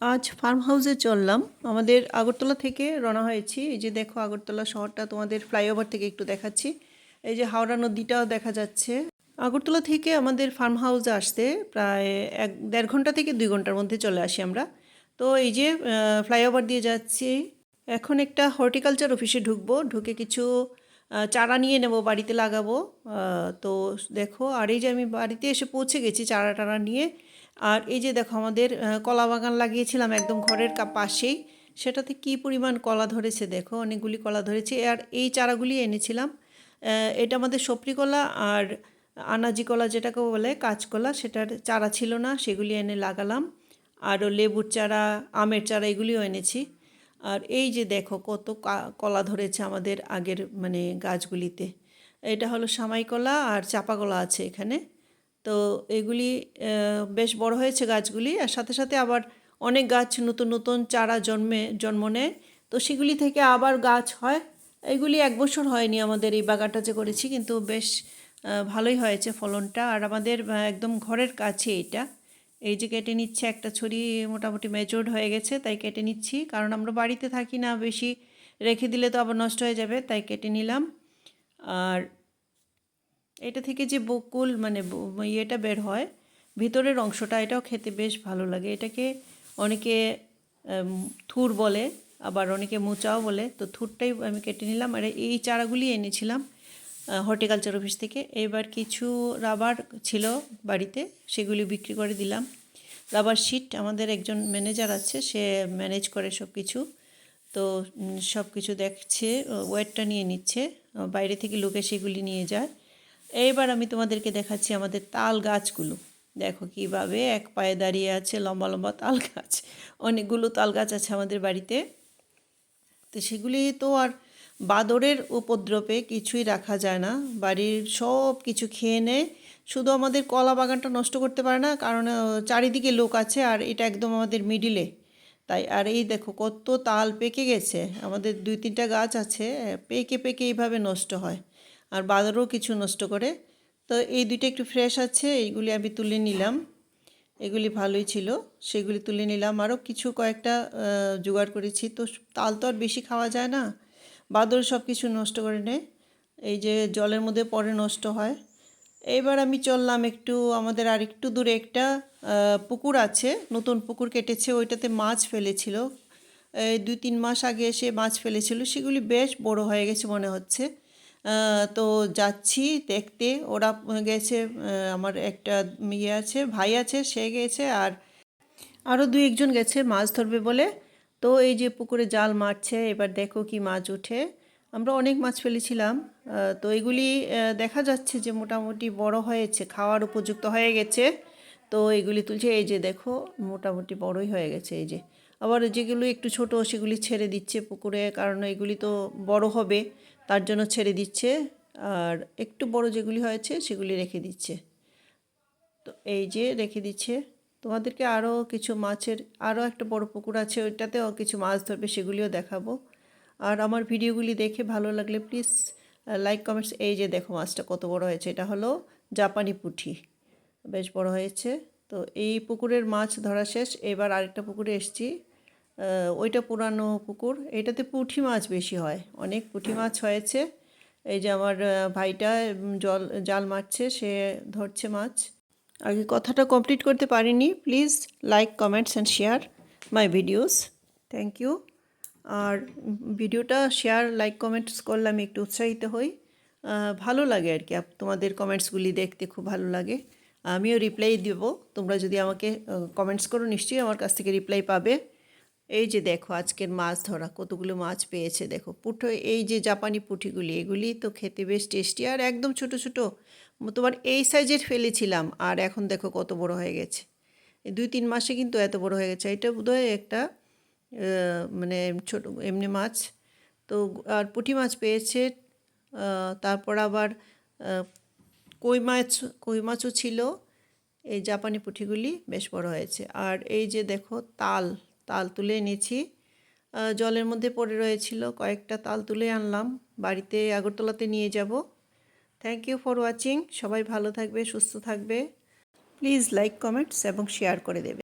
আজ ফার্ম হাউসে চললাম। আমাদের আগরতলা থেকে রওনা হয়েছি। এই যে দেখো আগরতলা শহরটা, তোমাদের ফ্লাইওভার থেকে একটু দেখাচ্ছি। এই যে হাওড়া নদীটাও দেখা যাচ্ছে। আগরতলা থেকে আমাদের ফার্ম হাউসে আসতে প্রায় এক, দেড় ঘণ্টা থেকে দুই ঘণ্টার মধ্যে চলে আসি আমরা। তো এই যে ফ্লাইওভার দিয়ে যাচ্ছি। এখন একটা হর্টিকালচার অফিসে ঢুকবো। ঢুকে কিছু চারা নিয়ে নেব, বাড়িতে লাগাবো। তো দেখো, আর এই যে আমি বাড়িতে এসে পৌঁছে গেছি চারা টারা নিয়ে। আর এই যে দেখো আমাদের কলা বাগান লাগিয়েছিলাম একদম ঘরের পাশেই। সেটাতে কি পরিমাণ কলা ধরেছে দেখো, অনেকগুলি কলা ধরেছে। আর এই চারাগুলি এনেছিলাম। এটা আমাদের সপরি কলা আর আনাজি কলা যেটাকে বলে কাঁচকলা সেটার চারা ছিল না, সেগুলি এনে লাগালাম। আরও লেবুর চারা, আমের চারা, এগুলিও এনেছি। আর এই যে দেখো কত কলা ধরেছে আমাদের আগের মানে গাছগুলিতে। এটা হলো সামাই কলা আর চাপা কলা আছে এখানে। তো এগুলি বেশ বড় হয়েছে গাছগুলি। আর সাথে সাথে আবার অনেক গাছ নতুন নতুন চারা জন্মে, জন্ম নেয়। তো সেগুলি থেকে আবার গাছ হয়। এগুলি এক বছর হয়নি আমাদের এই বাগানটা যে করেছি, কিন্তু বেশ ভালোই হয়েছে ফলনটা। আর আমাদের একদম ঘরের কাছে এটা। এই যে কেটে নিচ্ছে একটা ছড়ি, মোটামুটি ম্যাচিওর্ড হয়ে গেছে, তাই কেটে নিচ্ছি। কারণ আমরা বাড়িতে থাকি না, বেশি রেখে দিলে তো আবার নষ্ট হয়ে যাবে, তাই কেটে নিলাম। আর এটা থেকে যে বকুল মানে ইয়েটা বের হয়, ভিতরের অংশটা, এটাও খেতে বেশ ভালো লাগে। এটাকে অনেকে থুর বলে, আবার অনেকে মোচাও বলে। তো থুরটাই আমি কেটে নিলাম। আর এই চারাগুলি এনেছিলাম হর্টিকালচার অফিস থেকে। এবার কিছু রাবার ছিল বাড়িতে, সেগুলি বিক্রি করে দিলাম। রাবার শিট আমাদের একজন ম্যানেজার আছে, সে ম্যানেজ করে সব কিছু তো সব কিছু দেখছে ওয়েটটা নিয়ে নিচ্ছে। বাইরে থেকে লোকে সেগুলি নিয়ে যায়। এইবার আমি তোমাদেরকে দেখাচ্ছি আমাদের তাল গাছগুলো। দেখো কীভাবে এক পায়ে দাঁড়িয়ে আছে লম্বা লম্বা তাল গাছ। অনেকগুলো তাল গাছ আছে আমাদের বাড়িতে। তো সেগুলি তো আর বাদরের উপদ্রবে কিছুই রাখা যায় না। বাড়ির সব কিছু খেয়ে নেয় শুধু আমাদের কলা বাগানটা নষ্ট করতে পারে না, কারণ চারিদিকে লোক আছে আর এটা একদম আমাদের মিডিলে। তাই, আর এই দেখো কত তাল পেকে গেছে। আমাদের দুই তিনটা গাছ আছে, পেকে পেকে এইভাবে নষ্ট হয়। আর বাদরও কিছু নষ্ট করে। তো এই দুইটা একটু ফ্রেশ আছে, এইগুলি আমি তুলে নিলাম। এগুলি ভালোই ছিল, সেগুলি তুলে নিলাম। আরও কিছু কয়েকটা জোগাড় করেছি। তো তাল তো আর বেশি খাওয়া যায় না। বাদর সব কিছু নষ্ট করে নেয় এই যে জলের মধ্যে পরে নষ্ট হয়। এইবার আমি চললাম একটু, আমাদের আর একটু দূরে একটা পুকুর আছে। নতুন পুকুর কেটেছে, ওইটাতে মাছ ফেলেছিল। এই দুই তিন মাস আগে এসে মাছ ফেলেছিল। সেগুলি বেশ বড় হয়ে গেছে মনে হচ্ছে। তো যাচ্ছি দেখতে। ওরা গেছে আমার একটা ইয়ে আছে, ভাই আছে, সে গেছে আর আরও দুই একজন গেছে মাছ ধরবে বলে। তো এই যে পুকুরে জাল মারছে, এবার দেখো কি মাছ ওঠে। আমরা অনেক মাছ ফেলেছিলাম তো এগুলি দেখা যাচ্ছে যে মোটামুটি বড় হয়েছে, খাওয়ার উপযুক্ত হয়ে গেছে। তো এগুলি তুলছে, এই যে দেখো মোটামুটি বড়ই হয়ে গেছে, এই যে। আবার যেগুলো একটু ছোট, সেগুলি ছেড়ে দিচ্ছে পুকুরে, কারণ এগুলি তো বড় হবে। তার জন্য ছেড়ে দিচ্ছে, আর একটু বড় যেগুলি হয়েছে সেগুলি রেখে দিচ্ছে। তো এই যে রেখে দিচ্ছে, তোমাদেরকে আরও কিছু মাছের আরও একটা বড় পুকুর আছে, ওইটাতেও কিছু মাছ ধরবে, সেগুলিও দেখাবো। আর আমার ভিডিওগুলি দেখে ভালো লাগলে প্লিজ লাইক কমেন্টস এই যে দেখো মাছটা কত বড় হয়েছে, এটা হলো জাপানি পুঁটি বেশ বড় হয়েছে। তো এই পুকুরের মাছ ধরা শেষ, এবার আরেকটা পুকুরে এসছি। ওইটা পুরানো পুকুর। এটাতে পুঁটি মাছ বেশি হয়। অনেক পুঁটি মাছ হয়েছে। এই যে আমার ভাইটা জল, জাল মারছে, সে ধরছে মাছ। আগে কথাটা কমপ্লিট করতে পারিনি। Please like comments and share my videos thank you আর ভিডিওটা শেয়ার লাইক কমেন্টস করলে আমি একটু উৎসাহিত হই। ভালো লাগে আর কি। তোমাদের কমেন্টসগুলি দেখতে খুব ভালো লাগে। আমিও রিপ্লাই দেবো। তোমরা যদি আমাকে কমেন্টস করো, নিশ্চয়ই আমার কাছ থেকে রিপ্লাই পাবে। এই যে দেখো আজকের মাছ ধরা, কতগুলো মাছ পেয়েছে দেখো। পুঠো, এই যে জাপানি পুঁটিগুলি এগুলি তো খেতে বেশ টেস্টি আর একদম ছোট ছোট। তোমার এই সাইজের ফেলেছিলাম আর এখন দেখো কত বড় হয়ে গেছে। দুই তিন মাসে কিন্তু এত বড় হয়ে গেছে। এটা বোধহয় একটা মানে ছোট এমনি মাছ। তো আর পুঁটি মাছ পেয়েছে তারপর আবার কই মাছ, কই মাছও ছিল। এই জাপানি পুঁটিগুলি বেশ বড় হয়েছে। আর এই যে দেখো তাল তাল তুলে এনেছি। জলের মধ্যে পড়ে রয়েছিল। কয়েকটা তাল তুলে আনলাম। বাড়িতে আগরতলাতে নিয়ে যাব। থ্যাংক ইউ ফর ওয়াচিং সবাই ভালো থাকবে, সুস্থ থাকবে। প্লিজ লাইক কমেন্টস এবং শেয়ার করে দেবে।